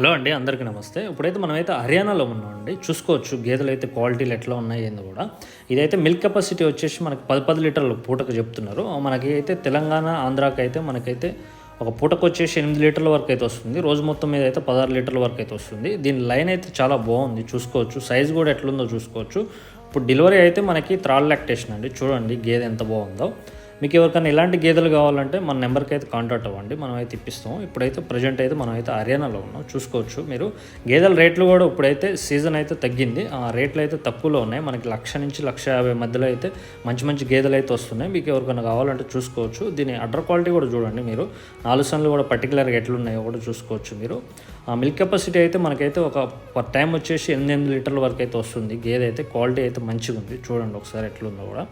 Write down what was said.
Hello అండి అందరికీ నమస్తే. ఇప్పుడైతే మనమైతే హర్యానాలో ఉన్నామండి. చూసుకోవచ్చు గేదెలు అయితే క్వాలిటీలు ఎట్లా ఉన్నాయి ఏందో కూడా. ఇదైతే మిల్క్ కెపాసిటీ వచ్చేసి మనకి పది పది లీటర్లు పూటకు చెప్తున్నారు. మనకి అయితే తెలంగాణ ఆంధ్రాకి అయితే మనకైతే ఒక పూటకు వచ్చేసి ఎనిమిది లీటర్ల వరకు అయితే వస్తుంది. రోజు మొత్తం మీద అయితే పదహారు లీటర్ల వరకు అయితే వస్తుంది. దీని లైన్ అయితే చాలా బాగుంది. చూసుకోవచ్చు. సైజ్ కూడా ఎట్లుందో చూసుకోవచ్చు. ఇప్పుడు డెలివరీ అయితే మనకి త్రాల్ లాక్టేషన్ అండి. చూడండి గేదె ఎంత బాగుందో. మీకు ఎవరికైనా ఇలాంటి గేదెలు కావాలంటే మన నెంబర్కి అయితే కాంటాక్ట్ అవ్వండి. మనం అయితే ఇప్పిస్తాం ఇప్పుడైతే ప్రజెంట్ అయితే మనం అయితే హర్యానాలో ఉన్నాం. చూసుకోవచ్చు మీరు. గేదెల రేట్లు కూడా ఇప్పుడైతే సీజన్ అయితే తగ్గింది. ఆ రేట్లు అయితే తక్కువలో ఉన్నాయి. మనకి లక్ష నుంచి లక్ష యాభై మధ్యలో అయితే మంచి మంచి గేదెలు అయితే వస్తున్నాయి. మీకు ఎవరికైనా కావాలంటే చూసుకోవచ్చు. దీని అడ్డర్ క్వాలిటీ కూడా చూడండి మీరు. నాలుగు సన్లు కూడా పర్టికులర్గా ఎట్లున్నాయో కూడా చూసుకోవచ్చు మీరు. ఆ మిల్క్ కెపాసిటీ అయితే మనకైతే ఒక పర్ టైం వచ్చేసి ఎనిమిది ఎనిమిది లీటర్ల వరకు అయితే వస్తుంది. గేదె అయితే క్వాలిటీ అయితే మంచిగా ఉంది చూడండి ఒకసారి ఎట్లుందో కూడా.